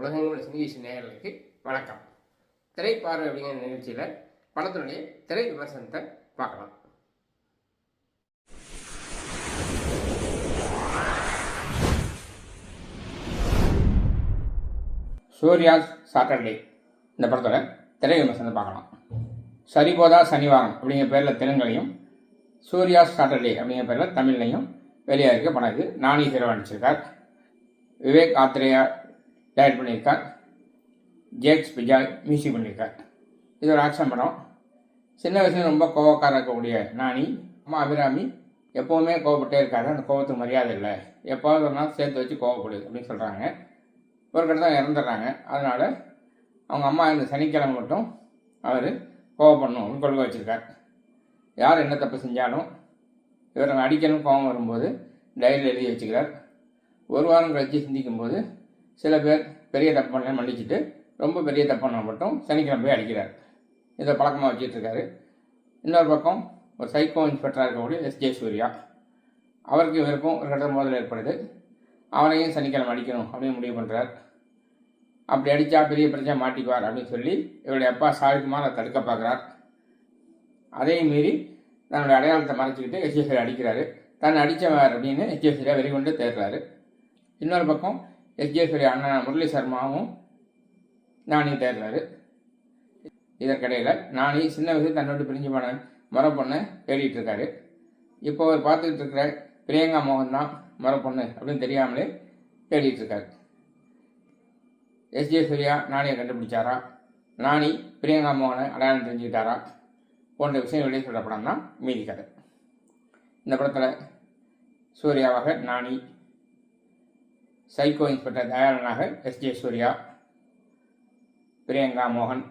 உலகங்கள் சினிகேஷ் நேயர்களுக்கு வணக்கம். திரைப்பார்வை அப்படிங்கிற நிகழ்ச்சியில் படத்தினுடைய திரை விமர்சனத்தை பார்க்கலாம். சூர்யாஸ் சாட்டர்டே. இந்த படத்தோட திரை விமர்சனத்தை பார்க்கலாம். சரிபோதா சனிவாரம் அப்படிங்கிற பேரில் தெலுங்குலையும் சூர்யாஸ் சாட்டர்டே அப்படிங்கிற பேரில் தமிழ்லையும் வெளியாக இருக்க படம் இது. நானி ஹீரோ நடிச்சிருக்கார். விவேக் ஆத்ரேயா டைரக்ட் பண்ணியிருக்கார். ஜேக்ஸ் பிஜாய் மியூசிக் பண்ணியிருக்கார். இது ஒரு ஆக்ஷன் படம். சின்ன வயசுல ரொம்ப கோவக்காரர் இருக்கக்கூடிய நானி அம்மா அபிராமி எப்போவுமே கோவப்பட்டே இருக்காரு அந்த கோவத்துக்கு மரியாதை இல்லை. எப்போவது ஒரு நாள் சேர்த்து வச்சு கோவப்படுது அப்படின்னு சொல்கிறாங்க ஒரு கட்டத்தில் இறந்துடுறாங்க. அதனால் அவங்க அம்மா இந்த சனிக்கிழமை மட்டும் அவர் கோவப்படணும் அப்படின்னு கொள்கை வச்சுருக்கார். யார் என்ன தப்பு செஞ்சாலும் இவரை அடிக்கணும் கோவம் வரும்போது டைரியில் எழுதி வச்சுக்கிறார். ஒரு வாரம் கழித்து சிந்திக்கும்போது சில பேர் பெரிய தப்பு பண்ணல மன்னிச்சுட்டு ரொம்ப பெரிய தப்பான மட்டும் சனிக்கிழமை போய் அடிக்கிறார். இதை பழக்கமாக வச்சுட்ருக்காரு. இன்னொரு பக்கம் ஒரு சைக்கோ இன்ஸ்பெக்டராக இருக்கக்கூடிய எஸ். ஜே. சூர்யா. அவருக்கு இவருக்கும் ஒரு கட்ட மோதல் ஏற்படுது. அவனையும் சனிக்கிழமை அடிக்கணும் அப்படின்னு முடிவு பண்ணுறார் அப்படி அடித்தா பெரிய பிரச்சனை மாட்டிக்குவார் அப்படின்னு சொல்லி இவருடைய அப்பா சாவிக்குமார் அதை தடுக்க பார்க்குறார். அதையும் மீறி தன்னுடைய அடையாளத்தை மறைச்சிக்கிட்டு எஸ். அடிக்கிறாரு. தன்னை அடித்தவர் அப்படின்னு எஸ். வெளிக்கொண்டு வெறிகொண்டு தேடுறாரு. இன்னொரு பக்கம் எஸ்ஜேஸ்வரி அண்ணன் முரளி சர்மாவும் நானி தேர்றாரு இதற்கிடையில் நானி சின்ன வயசு தன்னோடு பிரிஞ்சு போன மர பொண்ணு தேடிட்டு இருக்காரு இப்போ அவர் பார்த்துக்கிட்டு இருக்கிற பிரியங்கா மோகன் தான் மர பொண்ணு அப்படின்னு தெரியாமலே தேடிட்டு இருக்காரு எஸ்ஜே சூர்யா நானியை கண்டுபிடிச்சாரா? நானி பிரியங்கா மோகனை அடையாளம் தெரிஞ்சுக்கிட்டாரா? போன்ற விஷயம் வெளியே சொல்கிற படம் தான் மீதி கதை. இந்த படத்தில் சூர்யாவாக நானி சைக்கோ இன்ஸ்பெக்டர் தயாளனாக எஸ் ஜே சூர்யா பிரியங்கா மோகன்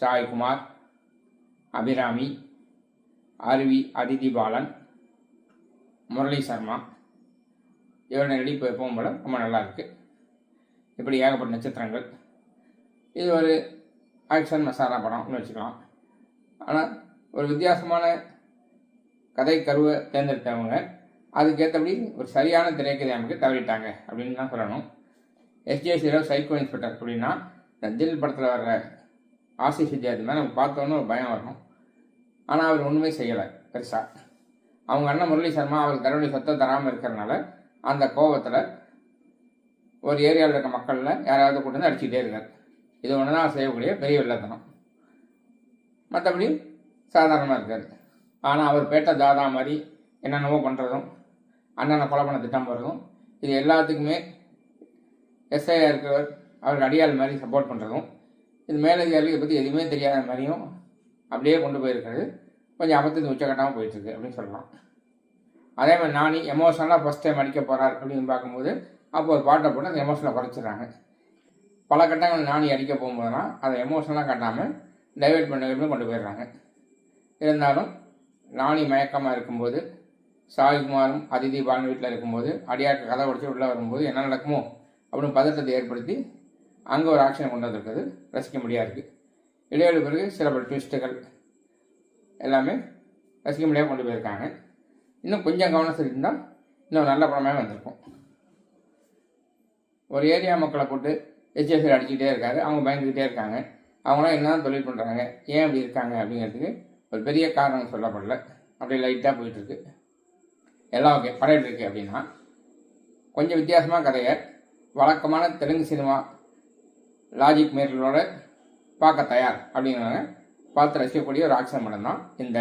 சாய்குமார் அபிராமி அருவி அதிதி பாலன் முரளி சர்மா. இவருடைய நடிப்பு எப்பவும் போல ரொம்ப நல்லா இருக்கு. இப்படி ஏகப்பட்ட நட்சத்திரங்கள். இது ஒரு ஆக்ஷன் மசாலா படம்னு வச்சுக்கலாம். ஆனால் ஒரு வித்தியாசமான கதை கருவை தேர்ந்தெடுத்தவங்க அதுக்கேற்றபடி ஒரு சரியான திரைக்கதை அமைக்க தவறிட்டாங்க அப்படின்னு தான் சொல்லணும். எஸ்ஜே சீரோ சைக்கோ இன்ஸ்பெக்டர் அப்படின்னா இந்த தில் படத்தில் வர்ற ஆசிஷ் வித்யார்த்தி மேலே நம்ம பார்த்தோன்னு ஒரு பயம் வரணும் ஆனால் அவர் ஒன்றுமே செய்யலை பெருசாக அவங்க அண்ணன் முரளி சர்மா அவருக்கு தன்னுடைய சொத்தை தராமல் இருக்கிறனால அந்த கோபத்தில் ஒரு ஏரியாவில் இருக்க மக்களில் யாராவது கொண்டு வந்து அடிச்சுக்கிட்டே இருக்கார். இது ஒன்று தான் செய்யக்கூடிய பெரிய வெள்ளத்தனம். மற்றபடி சாதாரணமாக இருக்கார். ஆனால் அவர் பேட்ட தாதா மாதிரி என்னென்னவோ பண்ணுறதும் அண்ணனை கொலை பண்ண திட்டம் போகிறதும் இது எல்லாத்துக்குமே எஸ்ஐயாக இருக்கிறவர் அவருக்கு அடியாள் மாதிரி சப்போர்ட் பண்ணுறதும் இது மேலதிகாரிகள் இதை பற்றி எதுவுமே தெரியாத மாதிரியும் அப்படியே கொண்டு போயிருக்கிறது. கொஞ்சம் அபத்தத்து உச்சக்கட்டமாக போயிட்டுருக்கு அப்படின்னு சொல்லலாம். அதே மாதிரி நானி எமோஷனலாக ஃபஸ்ட் டைம் அடிக்க போகிறார் அப்படின்னு பார்க்கும்போது அப்போ ஒரு பாட்டை போட்டு அந்த எமோஷனை குறைச்சிடுறாங்க. பல கட்டங்கள் நானி அடிக்க போகும்போதெல்லாம் அதை எமோஷனலாக காட்டாமல் டைவெர்ட் பண்ணி கொண்டு போயிடுறாங்க. இருந்தாலும் நாணி மயக்கமாக இருக்கும்போது சாவிக்குமாரும் அதிதி பாலன் வீட்டில் இருக்கும்போது அடியாருக்கு கதை உடச்சி உள்ளே வரும்போது என்ன நடக்குமோ அப்படின்னு பதட்டத்தை ஏற்படுத்தி அங்கே ஒரு ஆக்ஷன் கொண்டு வந்திருக்கிறது. ரசிக்க முடியாது இடைவெளி பிறகு சில பல ட்விஸ்ட்டுகள் எல்லாமே ரசிக்க முடியாமல் கொண்டு போயிருக்காங்க. இன்னும் கொஞ்சம் கவனம் செலுத்திருந்தால் இன்னும் நல்ல படமாக வந்திருக்கும். ஒரு ஏரியா மக்களை போட்டு ஹெச்எஸ்சி அடிச்சுக்கிட்டே இருக்காரு. அவங்க பயந்துக்கிட்டே இருக்காங்க. அவங்களாம் என்ன தொழில் பண்ணுறாங்க ஏன் அப்படி இருக்காங்க அப்படிங்கிறதுக்கு ஒரு பெரிய காரணம் சொல்லப்படல. அப்படியே லைட்டாக போயிட்டுருக்கு எல்லாம் ஓகே படம் இருக்குது அப்படின்னா கொஞ்சம் வித்தியாசமாக கதையை வழக்கமான தெலுங்கு சினிமா லாஜிக் மேர்களோட பார்க்க தயார் அப்படிங்கிறவங்க பார்த்து ரசிக்கக்கூடிய ஒரு ஆக்ஷன் படம் தான் இந்த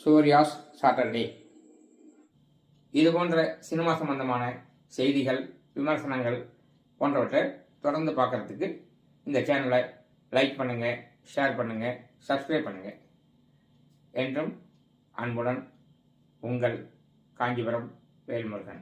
சூர்யாஸ் சாட்டர்டே இது போன்ற சினிமா சம்பந்தமான செய்திகள் விமர்சனங்கள் போன்றவற்றை தொடர்ந்து பார்க்குறதுக்கு இந்த சேனலை லைக் பண்ணுங்கள் ஷேர் பண்ணுங்கள் சப்ஸ்கிரைப் பண்ணுங்கள் என்றும் அன்புடன் உங்கள் காஞ்சிபுரம் வேல்முருகன்.